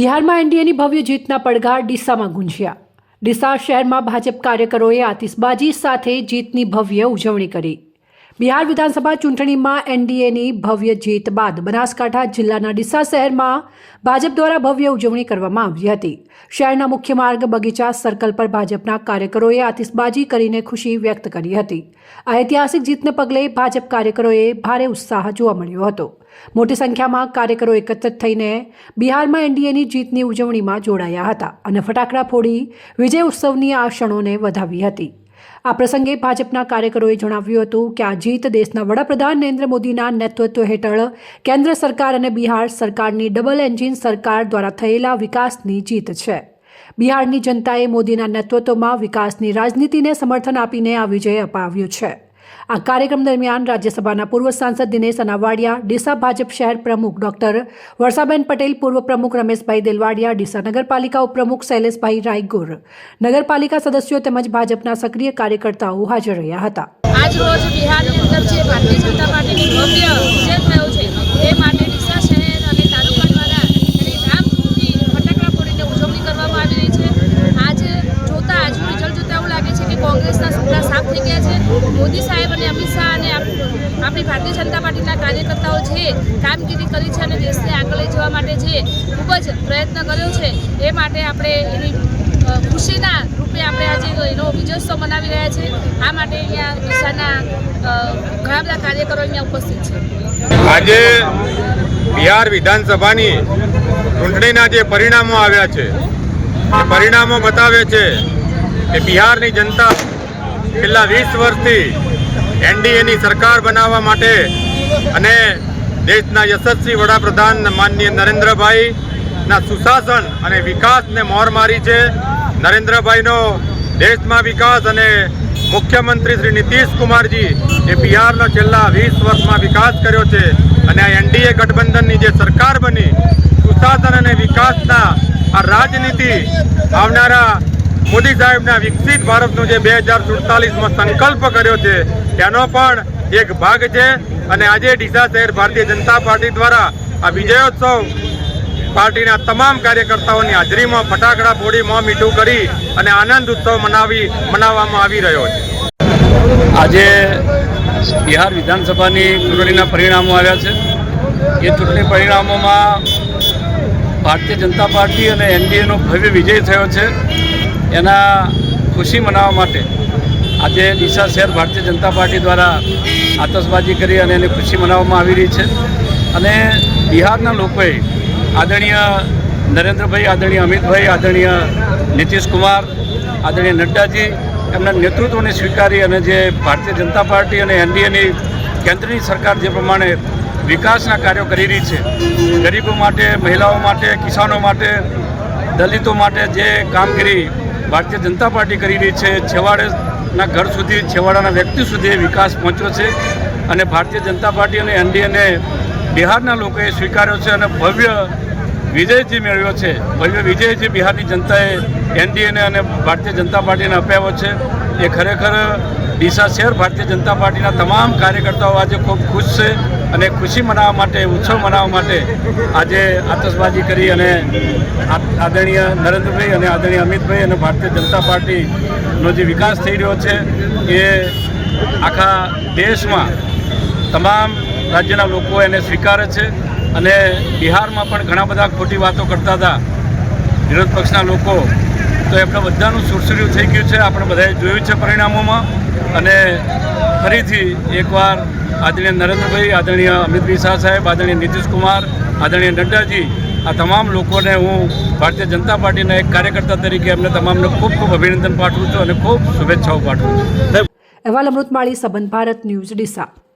બિહારમાં એનડીએની ભવ્ય જીતના પડઘા ડીસામાં ગુંજ્યા. ડીસા શહેરમાં ભાજપ કાર્યકરોએ આતિશબાજી સાથે જીતની ભવ્ય ઉજવણી કરી. બિહાર વિધાનસભા ચૂંટણીમાં એનડીએની ભવ્ય જીત બાદ બનાસકાંઠા જિલ્લાના ડીસા શહેરમાં ભાજપ દ્વારા ભવ્ય ઉજવણી કરવામાં આવી હતી. શહેરના મુખ્ય માર્ગ બગીચા સર્કલ પર ભાજપના કાર્યકરોએ આતિશબાજી કરીને ખુશી વ્યક્ત કરી હતી. આ ઐતિહાસિક જીતને પગલે ભાજપ કાર્યકરોએ ભારે ઉત્સાહ જોવા મળ્યો હતો. મોટી સંખ્યામાં કાર્યકરો એકત્રિત થઈને બિહારમાં એનડીએની જીતની ઉજવણીમાં જોડાયા હતા અને ફટાકડા ફોડી વિજય ઉત્સવની આ ક્ષણોને વધાવી હતી. આ પ્રસંગે ભાજપના કાર્યકરોએ જણાવ્યું હતું કે આ જીત દેશના વડાપ્રધાન નરેન્દ્ર મોદીના નેતૃત્વ હેઠળ કેન્દ્ર સરકાર અને બિહાર સરકારની ડબલ એન્જિન સરકાર દ્વારા થયેલા વિકાસની જીત છે. બિહારની જનતાએ મોદીના નેતૃત્વમાં વિકાસની રાજનીતિને સમર્થન આપીને આ વિજય અપાવ્યો છે. આ કાર્યક્રમ દરમિયાન રાજ્યસભાના પૂર્વ સાંસદ દિનેશ અનાવાડિયા, ડીસા ભાજપ શહેર પ્રમુખ ડોક્ટર વર્ષાબેન પટેલ, પૂર્વ પ્રમુખ રમેશભાઈ દેલવાડિયા, ડીસા નગરપાલિકા ઉપપ્રમુખ શૈલેષભાઈ રાયગુર. નગરપાલિકા સદસ્યો તેમજ ભાજપના સક્રિય કાર્યકર્તાઓ હાજર રહ્યા હતા. આજ રોજ બિહારની અંદર જે ભારતીય જનતા પાર્ટીની ભવ્ય વિજય થયો છે એ માટે ડીસા શહેર અને તાલુકા દ્વારા એની ધામધૂમથી ફટાકડા ફોડીને ઉજવણી કરવામાં આવી રહી છે આજે જોતા આજનું રિઝલ્ટ જોતા એવું લાગે છે કે કોંગ્રેસના સુપડા સાફ થઈ ગયા છે મોદી સાહેબ અને અમિત શાહ અને આપણી ભારતીય જનતા પાર્ટીના કાર્યકર્તાઓ જે કામગીરી કરી છે અને દેશને આગળ લઈ જવા માટે જે ખૂબ જ પ્રયત્ન કર્યો છે, એ માટે આપણે એની ખુશીના રૂપે આપણે આજે એનો વિજયોત્સવ મનાવી રહ્યા છે. આ માટે અહીંયા દિશાના ઘણા બધા કાર્યકરો અહીંયા ઉપસ્થિત છે. આજે બિહાર વિધાનસભાની ચૂંટણીના જે પરિણામો આવ્યા છે, એ પરિણામો બતાવે છે કે બિહારની જનતા છેલ્લા વીસ વર્ષથી એનડીએની સરકાર બનાવવા માટે અને દેશના યશસ્વી વડાપ્રધાન માનનીય નરેન્દ્રભાઈના સુશાસન અને વિકાસને મોર મારી છે. નરેન્દ્રભાઈનો દેશમાં વિકાસ અને મુખ્યમંત્રી શ્રી નીતિશ કુમારજી એ બિહારનો છેલ્લા વીસ વર્ષમાં વિકાસ કર્યો છે અને આ એનડીએ ગઠબંધનની જે સરકાર બની, સુશાસન અને વિકાસના આ રાજનીતિ આવનારા મોદી સાહેબના વિકસિત ભારતનો જે બે હજાર સુડતાલીસમાં સંકલ્પ કર્યો છે, તેનો પણ એક ભાગ છે. અને આજે ડીસા શહેર ભારતીય જનતા પાર્ટી દ્વારા આ વિજયોત્સવ પાર્ટીના તમામ કાર્યકર્તાઓની હાજરીમાં ફટાકડા ફોડી મોં મીઠું કરી અને આનંદ ઉત્સવ મનાવી, મનાવવામાં આવી રહ્યો છે. આજે બિહાર વિધાનસભાની ચૂંટણીના પરિણામો આવ્યા છે. એ ચૂંટણી પરિણામોમાં ભારતીય જનતા પાર્ટી અને એનડીએનો ભવ્ય વિજય થયો છે. એના ખુશી મનાવવા માટે આજે ડીસા શહેર ભારતીય જનતા પાર્ટી દ્વારા આતશબાજી કરી અને એની ખુશી મનાવવામાં આવી રહી છે. અને બિહારના લોકોએ આદરણીય નરેન્દ્રભાઈ, આદરણીય અમિતભાઈ, આદરણીય નીતિશ કુમાર આદરણીય નડ્ડાજી એમના નેતૃત્વને સ્વીકારી અને જે ભારતીય જનતા પાર્ટી અને એનડીએની કેન્દ્રની સરકાર જે પ્રમાણે વિકાસના કાર્યો કરી રહી છે, ગરીબો માટે, મહિલાઓ માટે, કિસાનો માટે, દલિતો માટે જે કામગીરી ભારતીય જનતા પાર્ટી કરી રહી છે. છેવાડેના ઘર સુધી, છેવાડાના વ્યક્તિ સુધી વિકાસ પહોંચ્યો છે અને ભારતીય જનતા પાર્ટી અને એનડીએને બિહારના લોકોએ સ્વીકાર્યો છે અને ભવ્ય વિજયથી મેળવ્યો છે. ભવ્ય વિજયથી બિહારની જનતાએ એનડીએને અને ભારતીય જનતા પાર્ટીને અપાવ્યો છે. એ ખરેખર ડીસા શહેર ભારતીય જનતા પાર્ટીના તમામ કાર્યકર્તાઓ આજે ખૂબ ખુશ છે. અને ખુશી મનાવવા માટે, ઉત્સવ મનાવવા માટે આજે આતશબાજી કરી અને આદરણીય નરેન્દ્રભાઈ અને આદરણીય અમિતભાઈ અને ભારતીય જનતા પાર્ટીનો જે વિકાસ થઈ રહ્યો છે, એ આખા દેશમાં તમામ રાજ્યના લોકો એને સ્વીકારે છે અને બિહારમાં પણ ઘણા બધા ખોટી વાતો કરતા હતા. વિરોધ પક્ષના લોકો તો એમણે બધાનું સુરસુર્યું થઈ ગયું છે. આપણે બધાએ જોયું છે પરિણામોમાં અને ફરીથી એકવાર આદરણીય નરેન્દ્રભાઈ, આદરણીય અમિતભાઈ શાહ સાહેબ, આદરણીય નીતિશકુમાર આદરણીય નડ્ડાજી, આ તમામ લોકોને હું ભારતીય જનતા પાર્ટીના એક કાર્યકર્તા તરીકે એમને તમામને ખૂબ ખૂબ અભિનંદન પાઠવું છું અને ખૂબ શુભેચ્છાઓ પાઠવું છું. અહેવાલ અમૃતમાળી, સંબંધ ભારત ન્યૂઝ, ડીસા.